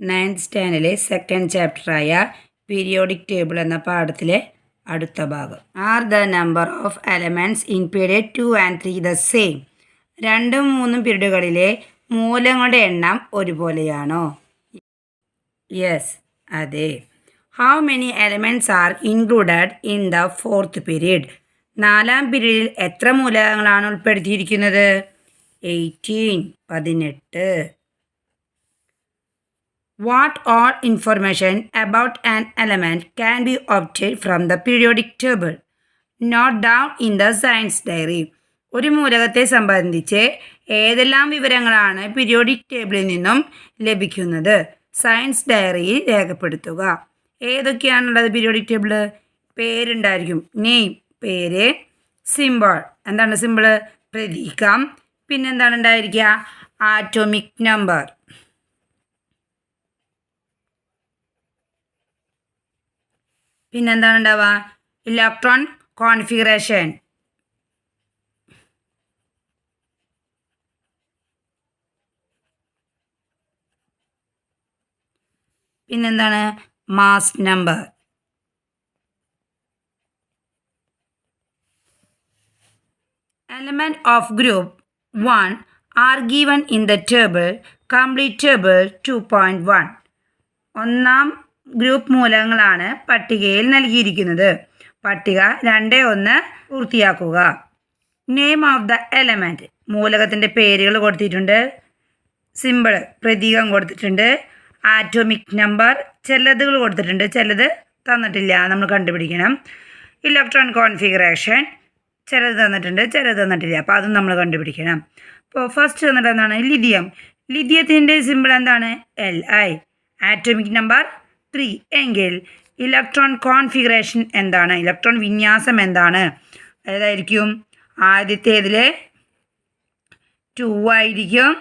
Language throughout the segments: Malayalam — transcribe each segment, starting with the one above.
നയൻത് സ്റ്റാൻഡിലെ സെക്കൻഡ് ചാപ്റ്ററായ പീരിയോഡിക് ടേബിൾ എന്ന പാഠത്തിലെ അടുത്ത ഭാഗം. Are the number of elements in period two and three the same രണ്ടും മൂന്നും പീരീഡുകളിലെ മൂലങ്ങളുടെ എണ്ണം ഒരുപോലെയാണോ? യെസ് അതെ. How many elements are included in the fourth period നാലാം പീരീഡിൽ എത്ര മൂലകങ്ങളാണ് ഉൾപ്പെടുത്തിയിരിക്കുന്നത്? എയ്റ്റീൻ പതിനെട്ട്. What all information about an element can be obtained from the periodic table? Note down in the science diary. ഒരു മൂലകത്തെ സംബന്ധിച്ച് ഏതെല്ലാം വിവരങ്ങളാണ് പീരിയോഡിക് ടേബിളിൽ നിന്നും ലഭിക്കുന്നത്? സയൻസ് ഡയറിയിൽ രേഖപ്പെടുത്തുക. ഏതൊക്കെയാണുള്ളത് പീരിയോഡിക് ടേബിൾ പേരുണ്ടായിരിക്കും. നെയിം പേര് സിമ്പിൾ എന്താണ് സിമ്പിൾ പ്രതീകം. പിന്നെന്താണ് ഉണ്ടായിരിക്കുക? ആറ്റോമിക് നമ്പർ പിന്നെ എന്താണ് ഉണ്ടാവുക ഇലക്ട്രോൺ കോൺഫിഗറേഷൻ പിന്നെന്താണ്? Mass number element of group one are given in the table complete table two point one ഒന്നാം ഗ്രൂപ്പ് മൂലകങ്ങളാണ് പട്ടികയിൽ നൽകിയിരിക്കുന്നത്. പട്ടിക രണ്ട് ഒന്ന് പൂർത്തിയാക്കുക. നെയിം ഓഫ് ദ എലമെന്റ് മൂലകത്തിന്റെ പേരുകൾ കൊടുത്തിട്ടുണ്ട്. സിമ്പിൾ പ്രതീകം കൊടുത്തിട്ടുണ്ട്. ആറ്റോമിക് നമ്പർ ചിലതുകൾ കൊടുത്തിട്ടുണ്ട്. ചിലത് തന്നിട്ടില്ല നമ്മൾ കണ്ടുപിടിക്കണം. ഇലക്ട്രോൺ കോൺഫിഗറേഷൻ ചിലത് തന്നിട്ടുണ്ട് ചിലത് തന്നിട്ടില്ല. അപ്പോൾ അതും നമ്മൾ കണ്ടുപിടിക്കണം. അപ്പോൾ ഫസ്റ്റ് തന്നിട്ട് എന്താണ്? ലിഥിയം ലിഥിയത്തിന്റെ സിമ്പിൾ എന്താണ്? L I atomic number three. എങ്കിൽ ഇലക്ട്രോൺ കോൺഫിഗറേഷൻ എന്താണ്? ഇലക്ട്രോൺ വിന്യാസം എന്താണ്? ഏതായിരിക്കും? ആദ്യത്തേതിൽ ടു ആയിരിക്കും.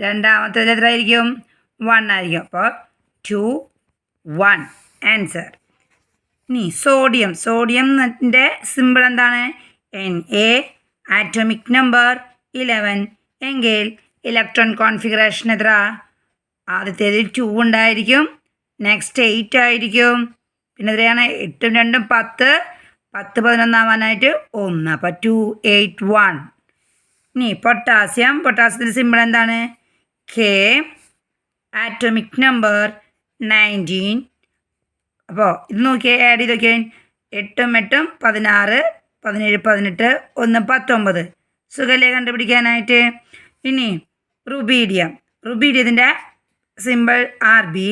രണ്ടാമത്തേതിൽ എത്ര ആയിരിക്കും വൺ ആയിരിക്കും. അപ്പോൾ ടു വൺ ആൻസർ ഇനി സോഡിയം സോഡിയത്തിന്റെ സിമ്പിൾ എന്താണ്? N A atomic number eleven എങ്കിൽ ഇലക്ട്രോൺ കോൺഫിഗറേഷൻ എത്ര ആദ്യത്തേതിൽ ടു ഉണ്ടായിരിക്കും. നെക്സ്റ്റ് എയ്റ്റ് ആയിരിക്കും. പിന്നെ എത്രയാണ് എട്ടും രണ്ടും പത്ത്. പത്ത് പതിനൊന്നാവാനായിട്ട് ഒന്ന്. അപ്പോൾ ടു എയ്റ്റ് വൺ ഇനി പൊട്ടാസ്യം. പൊട്ടാസ്യത്തിന്റെ സിമ്പിൾ എന്താണ്? കെ ആറ്റോമിക് നമ്പർ നയന്റീൻ അപ്പോൾ ഇത് നോക്കിയേ ആഡ് ചെയ്ത് നോക്കിയാൽ എട്ടും എട്ടും പതിനാറ് പതിനേഴ് പതിനെട്ട് ഒന്ന് പത്തൊമ്പത്. സുഖല്ലേ കണ്ടുപിടിക്കാനായിട്ട്? ഇനി rubidium. റുബീഡിയത്തിന്റെ symbol R B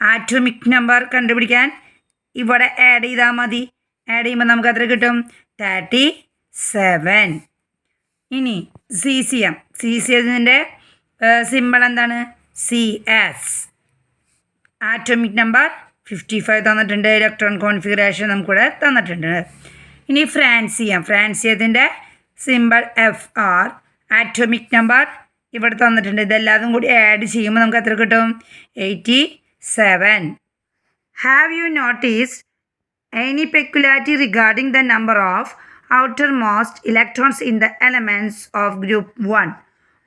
atomic number കണ്ടുപിടിക്കാൻ ഇവിടെ ആഡ് ചെയ്താൽ മതി. ആഡ് ചെയ്യുമ്പോൾ നമുക്ക് എത്ര കിട്ടും? തേർട്ടി സെവൻ ഇനി സി സി എം സി സി എമ്മിന്റെ സിമ്പിൾ എന്താണ്? C S atomic number fifty five തന്നിട്ടുണ്ട്. ഇലക്ട്രോൺ കോൺഫിഗറേഷൻ നമുക്കിവിടെ തന്നിട്ടുണ്ട്. ഇനി francium ഫ്രാൻസിയത്തിന്റെ symbol F R atomic number ഇവിടെ തന്നിട്ടുണ്ട്. ഇതെല്ലാതും കൂടി ആഡ് ചെയ്യുമ്പോൾ നമുക്ക് എത്ര കിട്ടും? Eighty seven have you noticed any peculiarity regarding the number of outermost electrons in the elements of group one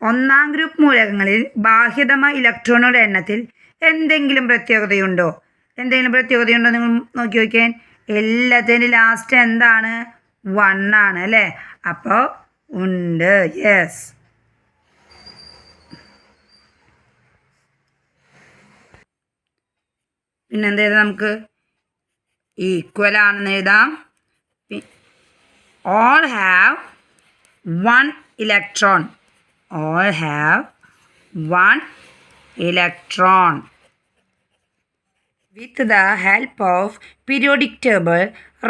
ഒന്നാം ഗ്രൂപ്പ് മൂലകങ്ങളിൽ ബാഹ്യതമായ ഇലക്ട്രോണുകളുടെ എണ്ണത്തിൽ എന്തെങ്കിലും പ്രത്യേകതയുണ്ടോ? എന്തെങ്കിലും പ്രത്യേകതയുണ്ടോ നിങ്ങൾ നോക്കി നോക്കിയാൽ എല്ലാത്തിന്റെ ലാസ്റ്റ് എന്താണ്? വണ്ണാണ് അല്ലേ? അപ്പോൾ ഉണ്ട്. യെസ് പിന്നെന്ത് ചെയ്താൽ നമുക്ക്? ഈക്വൽ ആണെന്ന് എഴുതാം all have one electron all have one electron with the help of periodic table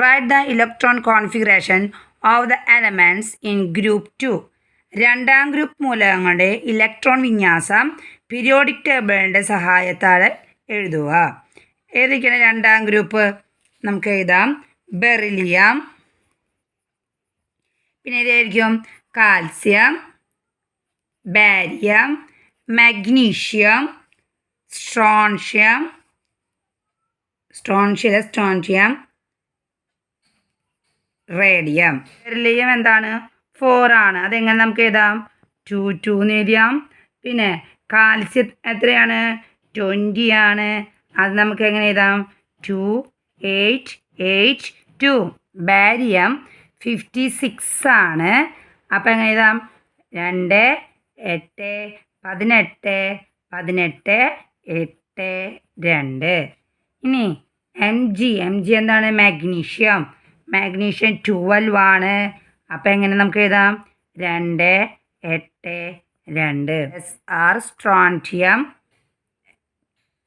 write the electron configuration of the elements in group 2. രണ്ടാം ഗ്രൂപ്പ് മൂലകങ്ങളുടെ ഇലക്ട്രോൺ വിന്യാസം പീരിയോഡിക് ടേബിളിന്റെ സഹായത്താൽ എഴുതുക. ഏതൊക്കെയാണ് രണ്ടാം ഗ്രൂപ്പ് നമുക്ക് എഴുതാം. ബെറിലിയം. പിന്നെ ഏതായിരിക്കും? Calcium. Barium. Magnesium. Strontium. Strontium strontium. Radium. Beryllium എന്താണ്? ഫോർ ആണ്. അതെങ്ങനെ നമുക്ക് എഴുതാം? ടു ടു എന്ന് പിന്നെ കാൽസ്യം എത്രയാണ്? ട്വന്റി ആണ്. അത് നമുക്ക് എങ്ങനെ എഴുതാം? Two eight eight two barium fifty six ആണ്. അപ്പം എങ്ങനെ എഴുതാം? രണ്ട് എട്ട് പതിനെട്ട് പതിനെട്ട് എട്ട് രണ്ട്. ഇനി എം ജി എം ജി എന്താണ് മാഗ്നീഷ്യം മാഗ്നീഷ്യം ട്വൽവ് ആണ്. അപ്പം എങ്ങനെ നമുക്ക് എഴുതാം? രണ്ട് എട്ട് രണ്ട്. S R strontium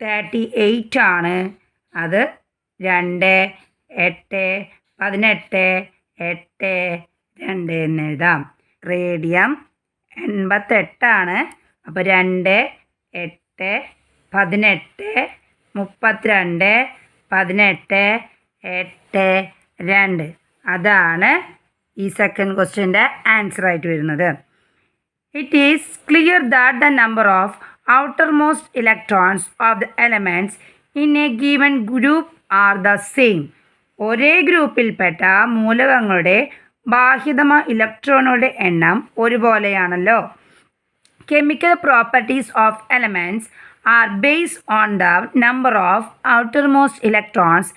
thirty eight ആണ്. അത് രണ്ട് എട്ട് പതിനെട്ട് എട്ട് രണ്ട് എന്ന് എഴുതാം. റേഡിയം എൺപത്തെട്ടാണ്. അപ്പോൾ രണ്ട് എട്ട് പതിനെട്ട് മുപ്പത്തിരണ്ട് പതിനെട്ട് എട്ട് രണ്ട്. അതാണ് ഈ സെക്കൻഡ് ക്വസ്റ്റ്യന്റെ ആൻസർ ആയിട്ട് വരുന്നത്. It is clear that the number of outermost electrons of the elements in a given group are the same. ഒരേ ഗ്രൂപ്പിൽപ്പെട്ട മൂലകങ്ങളുടെ ബാഹ്യതമ ഇലക്ട്രോണുകളുടെ എണ്ണം ഒരുപോലെയാണല്ലോ. Chemical properties of elements are base on the number of outermost electrons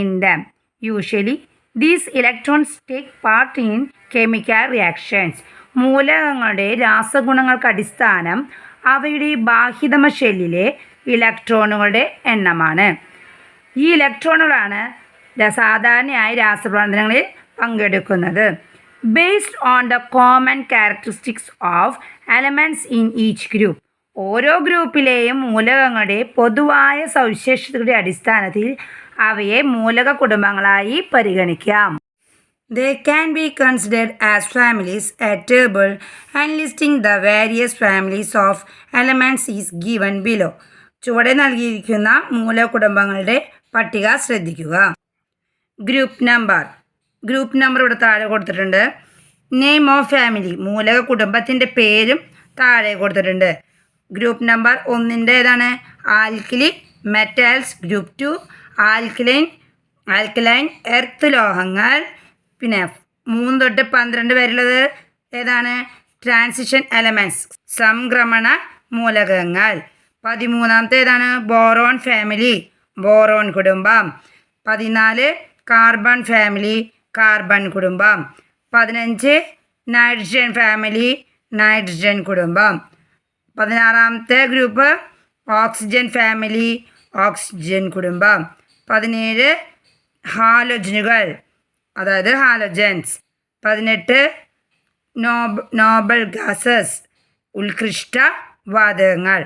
in them usually these electrons take part in chemical reactions മൂലകങ്ങളുടെ രാസഗുണങ്ങൾക്ക് അടിസ്ഥാനം അവയുടെ ബാഹ്യതമ ഷെല്ലിലെ ഇലക്ട്രോണുകളുടെ എണ്ണമാണ്. ഈ ഇലക്ട്രോണുകളാണ് സാധാരണയായി രാസപ്രവർത്തനങ്ങളിൽ പങ്കെടുക്കുന്നത്. Based on the common characteristics of elements in each group ഓരോ ഗ്രൂപ്പിലെയും മൂലകങ്ങളുടെ പൊതുവായ സവിശേഷതയുടെ അടിസ്ഥാനത്തിൽ അവയെ മൂലക കുടുംബങ്ങളായി പരിഗണിക്കാം. They can be considered as families. at table and listing the various families of elements is given below. ചുവടെ നൽകിയിരിക്കുന്ന മൂലകുടുംബങ്ങളുടെ പട്ടിക ശ്രദ്ധിക്കുക. ഗ്രൂപ്പ് നമ്പർ ഗ്രൂപ്പ് നമ്പർ ഇവിടെ താഴെ കൊടുത്തിട്ടുണ്ട്. നെയിം ഓഫ് ഫാമിലി മൂലക കുടുംബത്തിന്റെ പേരും താഴെ കൊടുത്തിട്ടുണ്ട്. ഗ്രൂപ്പ് നമ്പർ ഒന്നിന്റെ ഏതാണ് alkali metals group two alkaline alkaline earth ലോഹങ്ങൾ പിന്നെ മൂന്ന് തൊട്ട് പന്ത്രണ്ട് വരെയുള്ളത് ഏതാണ്? ട്രാൻസിഷൻ എലമെന്റ്സ് സംക്രമണ മൂലകങ്ങൾ. പതിമൂന്നാമത്തെ ഏതാണ്? ബോറോൺ ഫാമിലി ബോറോൺ കുടുംബം. പതിനാല് കാർബൺ ഫാമിലി കാർബൺ കുടുംബം. പതിനഞ്ച് നൈട്രജൻ ഫാമിലി നൈട്രജൻ കുടുംബം. പതിനാറാമത്തെ ഗ്രൂപ്പ് ഓക്സിജൻ ഫാമിലി ഓക്സിജൻ കുടുംബം. പതിനേഴ് ഹാലോജനുകൾ അതായത് ഹാലജൻസ് പതിനെട്ട് നോബ് നോബൽ ഗാസസ് ഉത്കൃഷ്ട വാതകങ്ങൾ.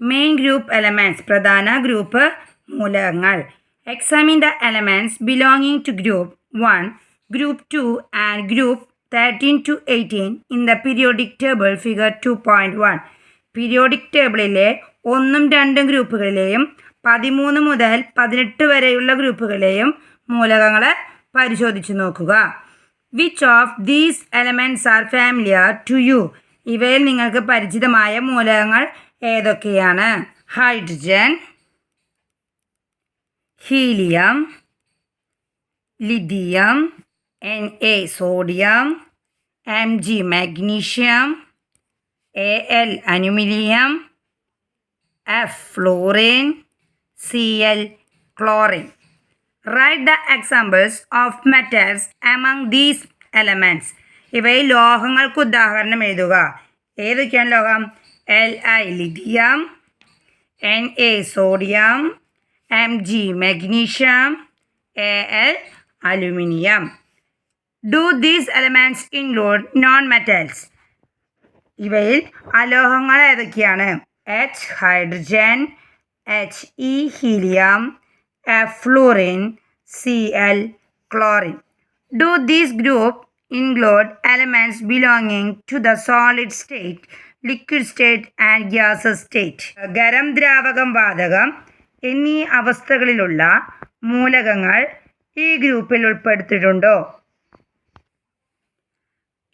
മെയിൻ ഗ്രൂപ്പ് എലമെന്റ്സ് പ്രധാന ഗ്രൂപ്പ് മൂലകങ്ങൾ. Examine the elements belonging to group one group two and group thirteen to eighteen in the periodic table figure two point one periodic ടേബിളിലെ ഒന്നും രണ്ടും ഗ്രൂപ്പുകളിലെയും പതിമൂന്ന് മുതൽ പതിനെട്ട് വരെയുള്ള ഗ്രൂപ്പുകളെയും മൂലകങ്ങൾ പരിശോധിച്ച് നോക്കുക. Which of these elements are familiar to you ഇവയിൽ നിങ്ങൾക്ക് പരിചിതമായ മൂലകങ്ങൾ ഏതൊക്കെയാണ്? Hydrogen helium lithium N A sodium M G magnesium A L aluminium F fluorine C L chlorine write the examples of metals among these elements ഇവയിൽ ലോഹങ്ങൾക്ക് ഉദാഹരണം എഴുതുക. ഏതൊക്കെയാണ് ലോഹം? L I lithium N A sodium M G magnesium A L aluminium do these elements include non metals ഇവയിൽ അലോഹങ്ങൾ ഏതൊക്കെയാണ്? H hydrogen H E helium F fluorine C L chlorine do these group include elements belonging to the solid state liquid state and gases state ഗരം ദ്രാവകം വാതകം എന്നീ അവസ്ഥകളിലുള്ള മൂലകങ്ങൾ ഈ ഗ്രൂപ്പിൽ ഉൾപ്പെടുത്തിയിട്ടുണ്ടോ?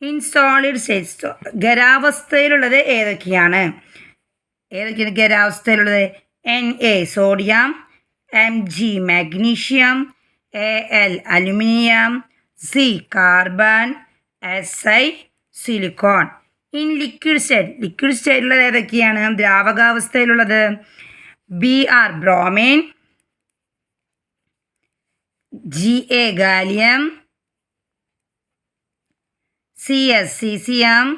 ഇൻ സോളിഡ് സ്റ്റേറ്റ് ഖരാവസ്ഥയിലുള്ളത് ഏതൊക്കെയാണ്? ഏതൊക്കെയാണ് ഖരാവസ്ഥയിലുള്ളത് N A sodium M G magnesium A L aluminium C carbon S I silicon in liquid state liquid സ്റ്റേറ്റിലുള്ളത് ഏതൊക്കെയാണ്? ദ്രാവകാവസ്ഥയിലുള്ളത്. B R bromine G A gallium C S C C M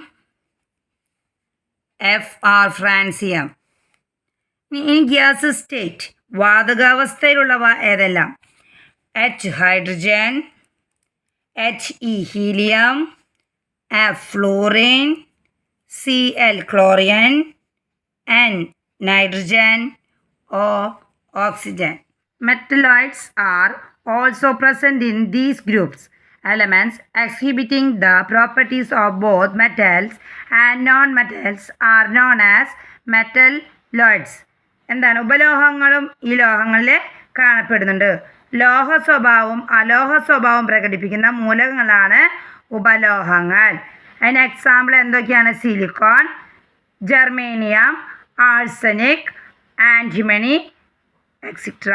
F R francium in gas state വാതകാവസ്ഥയിലുള്ളവ ഏതെല്ലാം? H hydrogen H E helium F fluorine C L chlorine N nitrogen O oxygen metalloids are also present in these groups elements exhibiting the properties of both metals and non-metals are known as metalloids. എന്താണ് ഉപലോഹങ്ങളും ഈ ലോഹങ്ങളിൽ കാണപ്പെടുന്നുണ്ട്. ലോഹ സ്വഭാവവും അലോഹ സ്വഭാവവും പ്രകടിപ്പിക്കുന്ന മൂലകങ്ങളാണ് ഉപലോഹങ്ങൾ. അതിന് എക്സാമ്പിൾ എന്തൊക്കെയാണ്? Silicon germanium arsenic antimony extra